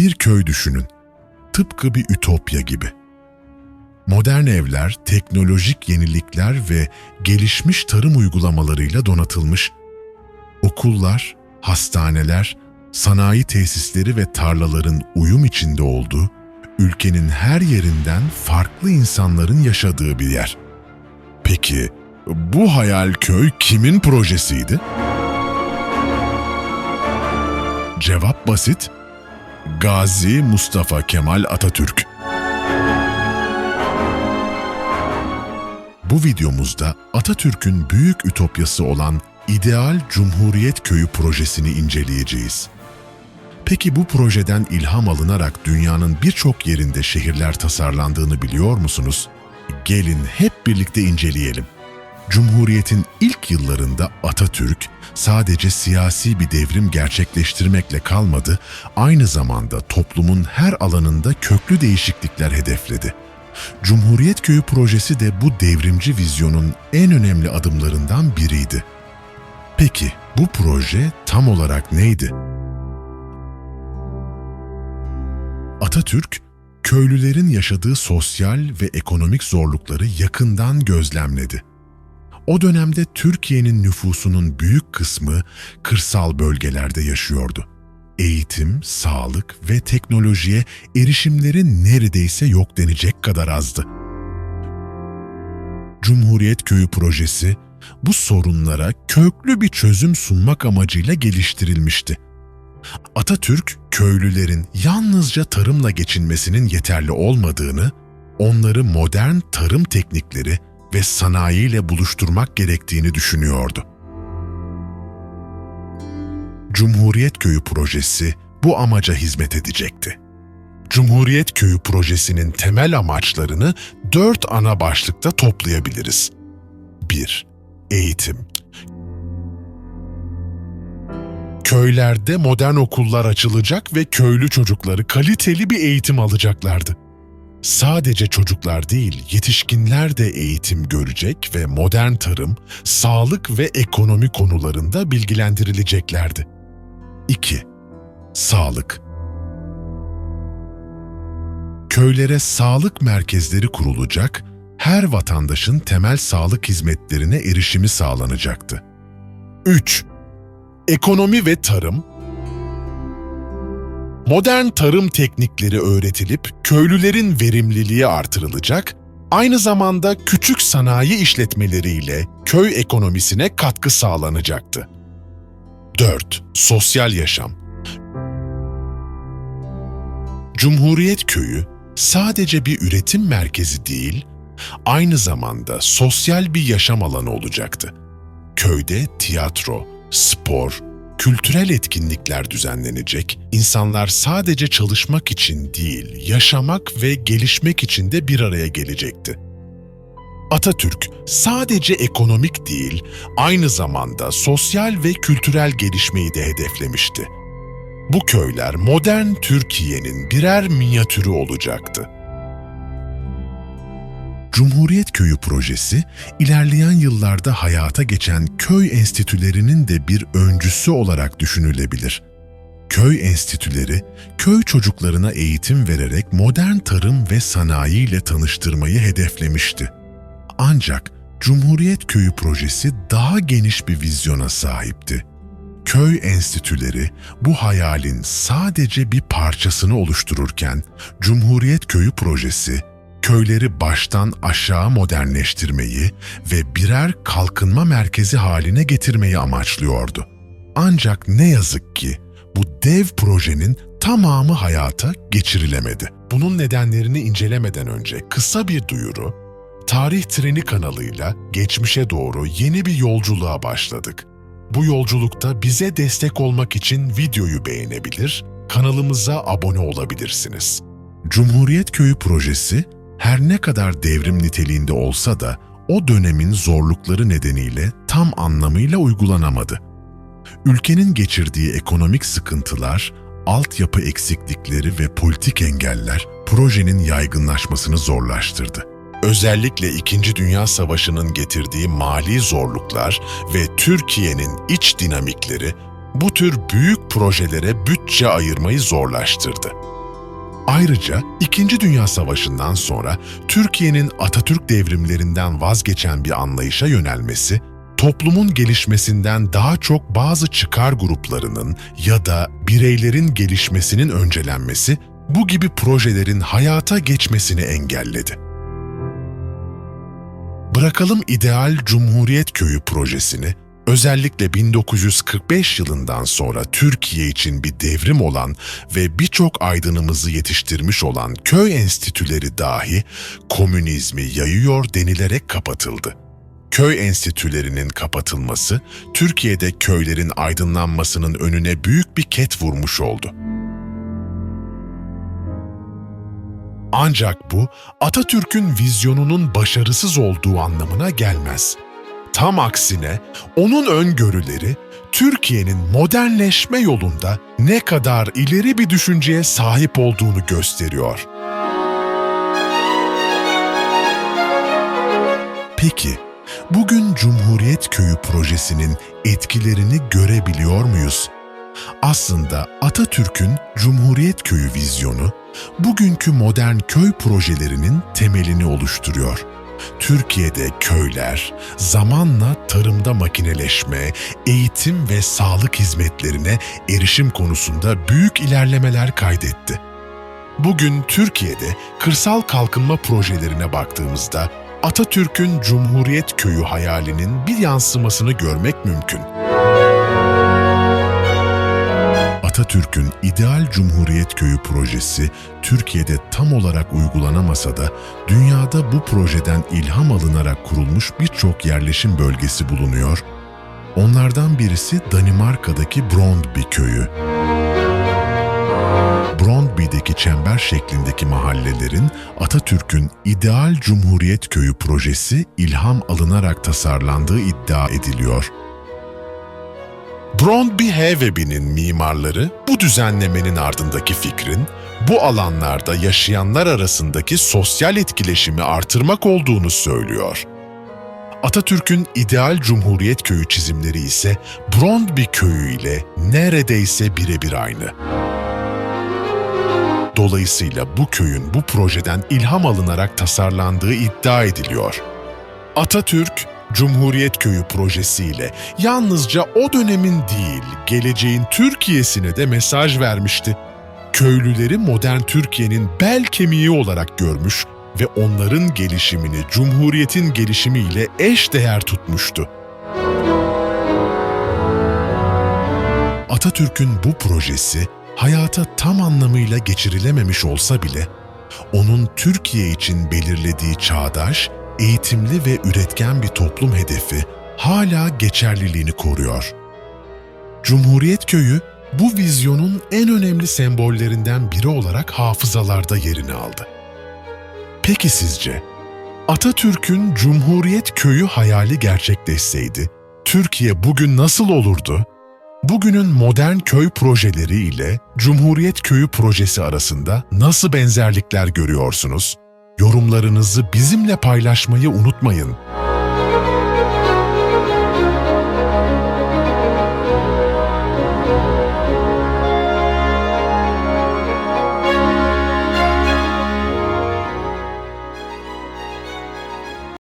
Bir köy düşünün. Tıpkı bir ütopya gibi. Modern evler, teknolojik yenilikler ve gelişmiş tarım uygulamalarıyla donatılmış. Okullar, hastaneler, sanayi tesisleri ve tarlaların uyum içinde olduğu, ülkenin her yerinden farklı insanların yaşadığı bir yer. Peki bu hayal köy kimin projesiydi? Cevap basit. Gazi Mustafa Kemal Atatürk. Bu videomuzda Atatürk'ün büyük ütopyası olan İdeal Cumhuriyet Köyü projesini inceleyeceğiz. Peki bu projeden ilham alınarak dünyanın birçok yerinde şehirler tasarlandığını biliyor musunuz? Gelin hep birlikte inceleyelim. Cumhuriyetin ilk yıllarında Atatürk sadece siyasi bir devrim gerçekleştirmekle kalmadı, aynı zamanda toplumun her alanında köklü değişiklikler hedefledi. Cumhuriyet Köyü projesi de bu devrimci vizyonun en önemli adımlarından biriydi. Peki bu proje tam olarak neydi? Atatürk, köylülerin yaşadığı sosyal ve ekonomik zorlukları yakından gözlemledi. O dönemde Türkiye'nin nüfusunun büyük kısmı kırsal bölgelerde yaşıyordu. Eğitim, sağlık ve teknolojiye erişimleri neredeyse yok denecek kadar azdı. Cumhuriyet Köyü projesi bu sorunlara köklü bir çözüm sunmak amacıyla geliştirilmişti. Atatürk, köylülerin yalnızca tarımla geçinmesinin yeterli olmadığını, onları modern tarım teknikleri ve sanayiyle buluşturmak gerektiğini düşünüyordu. Cumhuriyet Köyü projesi bu amaca hizmet edecekti. Cumhuriyet Köyü projesinin temel amaçlarını dört ana başlıkta toplayabiliriz. 1. Eğitim Köylerde modern okullar açılacak ve köylü çocukları kaliteli bir eğitim alacaklardı. Sadece çocuklar değil, yetişkinler de eğitim görecek ve modern tarım, sağlık ve ekonomi konularında bilgilendirileceklerdi. 2. Sağlık Köylere sağlık merkezleri kurulacak, her vatandaşın temel sağlık hizmetlerine erişimi sağlanacaktı. 3. Ekonomi ve tarım Modern tarım teknikleri öğretilip köylülerin verimliliği artırılacak, aynı zamanda küçük sanayi işletmeleriyle köy ekonomisine katkı sağlanacaktı. 4. Sosyal yaşam Cumhuriyet Köyü sadece bir üretim merkezi değil, aynı zamanda sosyal bir yaşam alanı olacaktı. Köyde tiyatro, spor, kültürel etkinlikler düzenlenecek, insanlar sadece çalışmak için değil, yaşamak ve gelişmek için de bir araya gelecekti. Atatürk sadece ekonomik değil, aynı zamanda sosyal ve kültürel gelişmeyi de hedeflemişti. Bu köyler modern Türkiye'nin birer minyatürü olacaktı. Cumhuriyet Köyü projesi, ilerleyen yıllarda hayata geçen köy enstitülerinin de bir öncüsü olarak düşünülebilir. Köy enstitüleri, köy çocuklarına eğitim vererek modern tarım ve sanayi ile tanıştırmayı hedeflemişti. Ancak Cumhuriyet Köyü projesi daha geniş bir vizyona sahipti. Köy enstitüleri bu hayalin sadece bir parçasını oluştururken Cumhuriyet Köyü projesi köyleri baştan aşağı modernleştirmeyi ve birer kalkınma merkezi haline getirmeyi amaçlıyordu. Ancak ne yazık ki bu dev projenin tamamı hayata geçirilemedi. Bunun nedenlerini incelemeden önce kısa bir duyuru, Tarih Treni kanalıyla geçmişe doğru yeni bir yolculuğa başladık. Bu yolculukta bize destek olmak için videoyu beğenebilir, kanalımıza abone olabilirsiniz. Cumhuriyet Köyü projesi her ne kadar devrim niteliğinde olsa da o dönemin zorlukları nedeniyle tam anlamıyla uygulanamadı. Ülkenin geçirdiği ekonomik sıkıntılar, altyapı eksiklikleri ve politik engeller projenin yaygınlaşmasını zorlaştırdı. Özellikle İkinci Dünya Savaşı'nın getirdiği mali zorluklar ve Türkiye'nin iç dinamikleri bu tür büyük projelere bütçe ayırmayı zorlaştırdı. Ayrıca İkinci Dünya Savaşı'ndan sonra Türkiye'nin Atatürk devrimlerinden vazgeçen bir anlayışa yönelmesi, toplumun gelişmesinden daha çok bazı çıkar gruplarının ya da bireylerin gelişmesinin öncelenmesi bu gibi projelerin hayata geçmesini engelledi. Bırakalım ideal Cumhuriyet Köyü projesini, özellikle 1945 yılından sonra Türkiye için bir devrim olan ve birçok aydınımızı yetiştirmiş olan köy enstitüleri dahi komünizmi yayıyor denilerek kapatıldı. Köy enstitülerinin kapatılması, Türkiye'de köylerin aydınlanmasının önüne büyük bir ket vurmuş oldu. Ancak bu Atatürk'ün vizyonunun başarısız olduğu anlamına gelmez. Tam aksine onun öngörüleri Türkiye'nin modernleşme yolunda ne kadar ileri bir düşünceye sahip olduğunu gösteriyor. Peki, bugün Cumhuriyet Köyü projesinin etkilerini görebiliyor muyuz? Aslında Atatürk'ün Cumhuriyet Köyü vizyonu, bugünkü modern köy projelerinin temelini oluşturuyor. Türkiye'de köyler zamanla tarımda makineleşme, eğitim ve sağlık hizmetlerine erişim konusunda büyük ilerlemeler kaydetti. Bugün Türkiye'de kırsal kalkınma projelerine baktığımızda Atatürk'ün Cumhuriyet Köyü hayalinin bir yansımasını görmek mümkün. Atatürk'ün ideal Cumhuriyet Köyü projesi Türkiye'de tam olarak uygulanamasa da dünyada bu projeden ilham alınarak kurulmuş birçok yerleşim bölgesi bulunuyor. Onlardan birisi Danimarka'daki Brøndby köyü. Brøndby'deki çember şeklindeki mahallelerin Atatürk'ün ideal Cumhuriyet Köyü projesi ilham alınarak tasarlandığı iddia ediliyor. Brøndby Hevebi'nin mimarları bu düzenlemenin ardındaki fikrin bu alanlarda yaşayanlar arasındaki sosyal etkileşimi artırmak olduğunu söylüyor. Atatürk'ün ideal Cumhuriyet Köyü çizimleri ise Brøndby Köyü ile neredeyse birebir aynı. Dolayısıyla bu köyün bu projeden ilham alınarak tasarlandığı iddia ediliyor. Atatürk, Cumhuriyet Köyü projesiyle yalnızca o dönemin değil, geleceğin Türkiye'sine de mesaj vermişti. Köylüleri modern Türkiye'nin bel kemiği olarak görmüş ve onların gelişimini Cumhuriyet'in gelişimiyle eş değer tutmuştu. Atatürk'ün bu projesi hayata tam anlamıyla geçirilememiş olsa bile onun Türkiye için belirlediği çağdaş, eğitimli ve üretken bir toplum hedefi hala geçerliliğini koruyor. Cumhuriyet Köyü bu vizyonun en önemli sembollerinden biri olarak hafızalarda yerini aldı. Peki sizce Atatürk'ün Cumhuriyet Köyü hayali gerçekleşseydi Türkiye bugün nasıl olurdu? Bugünün modern köy projeleri ile Cumhuriyet Köyü projesi arasında nasıl benzerlikler görüyorsunuz? Yorumlarınızı bizimle paylaşmayı unutmayın.